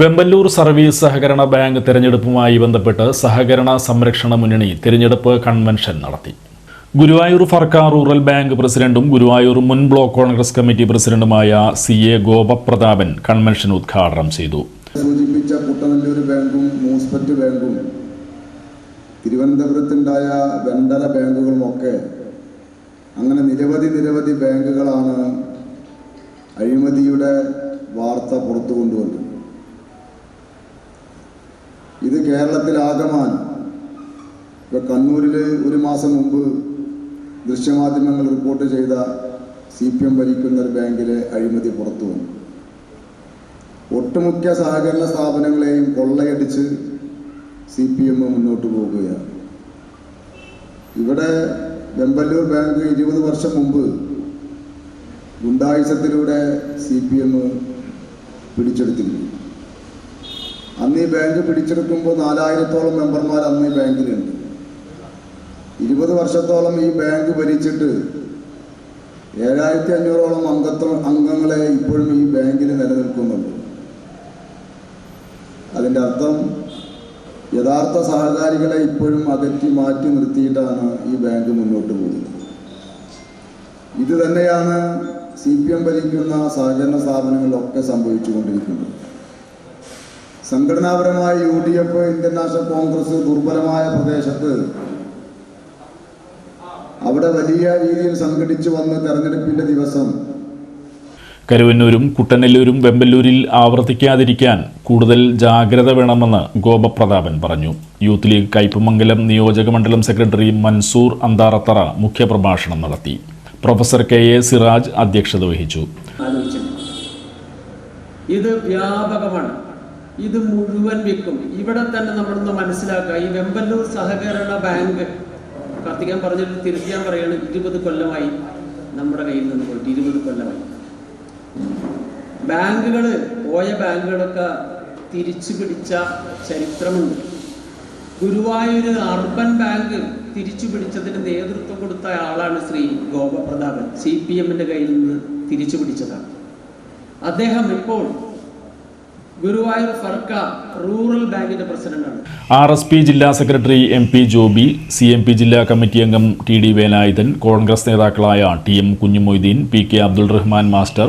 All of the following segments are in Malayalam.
വെമ്പല്ലൂർ സർവീസ് സഹകരണ ബാങ്ക് തെരഞ്ഞെടുപ്പുമായി ബന്ധപ്പെട്ട് സഹകരണ സംരക്ഷണ മുന്നണി തിരഞ്ഞെടുപ്പ് കൺവെൻഷൻ നടത്തി. ഗുരുവായൂർ ഫർക്കാർ റൂറൽ ബാങ്ക് പ്രസിഡന്റും ഗുരുവായൂർ മുൻ ബ്ലോക്ക് കോൺഗ്രസ് കമ്മിറ്റി പ്രസിഡന്റുമായ സി എ ഗോപപ്രതാപൻ കൺവെൻഷൻ ഉദ്ഘാടനം ചെയ്തു. സൂചിപ്പിച്ച കുട്ടനല്ലൂർ ബാങ്കും മൂസ്പെറ്റ് ബാങ്കും തിരുവനന്തപുരത്തുണ്ടായ വെണ്ടല ബാങ്കുകളുമൊക്കെ അങ്ങനെ നിരവധി നിരവധി ബാങ്കുകളാണ് അഴിമതിയുടെ വാർത്ത പുറത്തു കൊണ്ടുവന്നത് കേരളത്തിലാകമാൻ ഇപ്പോൾ കണ്ണൂരിൽ ഒരു മാസം മുമ്പ് ദൃശ്യമാധ്യമങ്ങൾ റിപ്പോർട്ട് ചെയ്ത സി പി എം ഭരിക്കുന്ന ഒരു ബാങ്കിലെ അഴിമതി പുറത്തു വന്നു. ഒട്ടുമുക്ക സഹകരണ സ്ഥാപനങ്ങളെയും കൊള്ളയടിച്ച് സി പി എം മുന്നോട്ട് പോകുകയാണ്. ഇവിടെ വെമ്പല്ലൂർ ബാങ്ക് ഇരുപത് വർഷം മുമ്പ് ഗുണ്ടായുസത്തിലൂടെ സി പി എം പിടിച്ചെടുത്തിരുന്നു. അന്ന് ഈ ബാങ്ക് പിടിച്ചെടുക്കുമ്പോൾ നാലായിരത്തോളം മെമ്പർമാർ അന്ന് ഈ ബാങ്കിലുണ്ട് ഇരുപത് വർഷത്തോളം ഈ ബാങ്ക് ഭരിച്ചിട്ട് ഏഴായിരത്തി അഞ്ഞൂറോളം അംഗത്വ അംഗങ്ങളെ ഇപ്പോഴും ഈ ബാങ്കിൽ നിലനിൽക്കുന്നുണ്ട്. അതിന്റെ അർത്ഥം യഥാർത്ഥ സഹകാരികളെ ഇപ്പോഴും അകറ്റി മാറ്റി നിർത്തിയിട്ടാണ് ഈ ബാങ്ക് മുന്നോട്ട് പോകുന്നത്. ഇത് തന്നെയാണ് സി പി എം ഭരിക്കുന്ന സഹകരണ സ്ഥാപനങ്ങളിലൊക്കെ സംഭവിച്ചുകൊണ്ടിരിക്കുന്നത്. സംഘടനാപരമായി U D F Indian national Congress ദുർബലമായ പ്രദേശത്ത് അവിടെ വലിയ രീതിയിൽ സംഘടിച്ചു വന്ന് തെരഞ്ഞെടുപ്പിന്റെ ദിവസം. കരുവന്നൂരും കുട്ടനെല്ലൂരും വെമ്പല്ലൂരിൽ ആവർത്തിക്കാതിരിക്കാൻ കൂടുതൽ ജാഗ്രത വേണമെന്ന് ഗോപപ്രതാപൻ പറഞ്ഞു. യൂത്ത് ലീഗ് കയ്പമംഗലം നിയോജക മണ്ഡലം സെക്രട്ടറി മൻസൂർ അന്താറത്തറ മുഖ്യപ്രഭാഷണം നടത്തി. പ്രൊഫസർ കെ എ സിറാജ് അധ്യക്ഷത വഹിച്ചു. ഇത് വ്യാപകമാണ്. ഇത് മുഴുവൻ വിൽക്കും ഇവിടെ തന്നെ നമ്മളൊന്ന് മനസ്സിലാക്കുക. ഈ വെമ്പല്ലൂർ സഹകരണ ബാങ്ക് കാർത്തികൻ പറഞ്ഞിട്ട് തിരുത്തിയാൻ പറയാണ് ഇരുപത് കൊല്ലമായി നമ്മുടെ കയ്യിൽ നിന്ന് പോയിട്ട് ഇരുപത് കൊല്ലമായി. ബാങ്കുകൾ പോയ ബാങ്കുകളൊക്കെ തിരിച്ചു പിടിച്ച ചരിത്രമുണ്ട്. ഗുരുവായൂർ അർബൻ ബാങ്ക് തിരിച്ചു പിടിച്ചതിന് നേതൃത്വം കൊടുത്ത ആളാണ് ശ്രീ ഗോപപ്രതാപൻ. സി പി എമ്മിന്റെ കയ്യിൽ നിന്ന് തിരിച്ചു പിടിച്ചതാണ്. അദ്ദേഹം ഇപ്പോൾ ഗുരുവായൂർ റൂറൽ ബാങ്കിന്റെ പ്രസിഡന്റാണ്. ആർ എസ് പി ജില്ലാ secretary M P Joby C M P ജില്ലാ കമ്മിറ്റി അംഗം ടി ഡി വേലായുധൻ കോൺഗ്രസ് നേതാക്കളായ T M Kunjumoideen P K Abdul Rahman master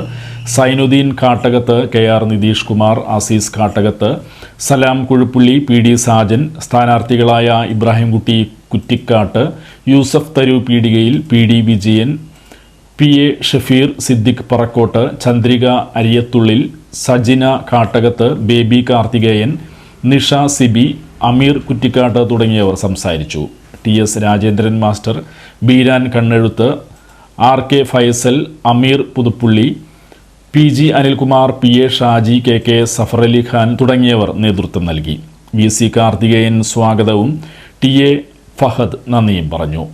Zainuddin Kattakath K R Nitish Kumar Azeez Kattakath Salam Kuzhuppully P D Sajan സ്ഥാനാർത്ഥികളായ Ibrahimkutty Kuttikkat Yusuf Tharu Peedikayil P D Vijayan P A Shafeer Siddique Parakkot Chandrika Ariyathullil Sajina Kattakath Baby Karthikeyan Nisha Siby Ameer Kuttikkat തുടങ്ങിയവർ സംസാരിച്ചു. T S Rajendran master Beeran Kannezhuth R K Faisal Ameer Puthuppully P G Anilkumar P A Shaji K K Safarali Khan തുടങ്ങിയവർ നേതൃത്വം നൽകി. വി സി കാർത്തികേയൻ സ്വാഗതവും ടി എ ഫഹദ് നന്ദിയും പറഞ്ഞു.